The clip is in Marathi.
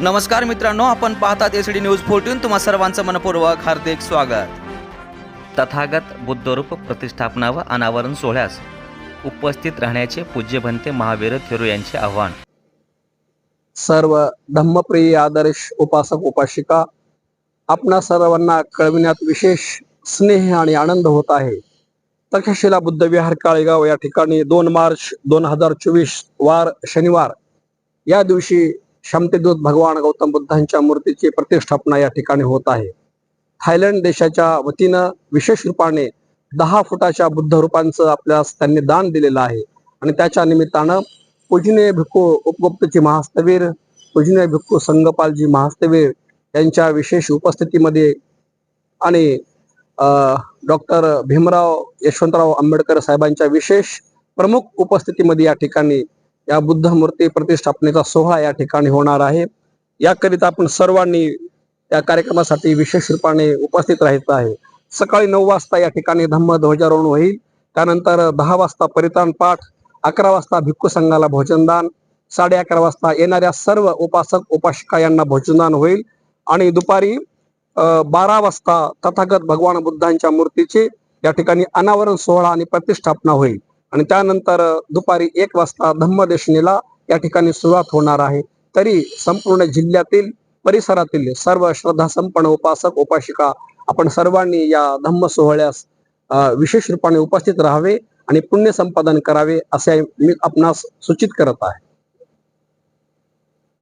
नमस्कार मित्रांनो आपण पाहतात एस डी न्यूज फोर्टीन तुम्हा सर्वांचं मनपूर्वक हार्दिक स्वागत. तथागत बुद्धरूप प्रतिष्ठापना व अनावरण सोहळ्यास उपस्थित राहण्याचे पूज्य भंते महावीर थेरू यांचे आव्हान. सर्व धम्मप्रिय आदर्श उपासक उपासिका आपणा सर्वांना कळविण्यात विशेष स्नेह आणि आनंद होत आहे. तक्षशिला बुद्ध विहार काळेगाव या ठिकाणी दोन मार्च दोन हजार चोवीस वार शनिवार या दिवशी क्षमतेदूत भगवान गौतम बुद्धांच्या मूर्तीची प्रतिष्ठापना या ठिकाणी होत आहे. थायलंड देशाच्या वतीनं विशेष रूपाने दहा फुटाच्या बुद्ध रूपांचं आपल्यास त्यांनी दान दिलेलं आहे. आणि त्याच्या निमित्तानं पूजनीय भिक्खू उपगुप्तजी महास्तवीर पूजनीय भिक्खू संगपालजी महास्तवीर यांच्या विशेष उपस्थितीमध्ये आणि डॉक्टर भीमराव यशवंतराव आंबेडकर साहेबांच्या विशेष प्रमुख उपस्थितीमध्ये या ठिकाणी या बुद्ध मूर्ती प्रतिष्ठापनेचा सोहळा या ठिकाणी होणार आहे. याकरिता आपण सर्वांनी या कार्यक्रमासाठी विशेष रूपाने उपस्थित राहायचं आहे. सकाळी नऊ वाजता या ठिकाणी धम्म ध्वजारोहण होईल. त्यानंतर दहा वाजता परित्राण पाठ अकरा वाजता भिक्खू संघाला भोजनदान साडे अकरा वाजता येणाऱ्या सर्व उपासक उपासिका यांना भोजनदान होईल. आणि दुपारी बारा वाजता तथागत भगवान बुद्धांच्या मूर्तीचे या ठिकाणी अनावरण सोहळा आणि प्रतिष्ठापना होईल. आणि त्यानंतर दुपारी एक वाजता धम्मदेशनीला या ठिकाणी सुरुवात होणार आहे. तरी संपूर्ण जिल्ह्यातील परिसरातील सर्व श्रद्धासंपन्न उपासक उपासिका आपण सर्वांनी या धम्म सोहळ्यास विशेष रूपाने उपस्थित राहावे आणि पुण्य संपादन करावे असे मी आपणास सूचित करत आहे.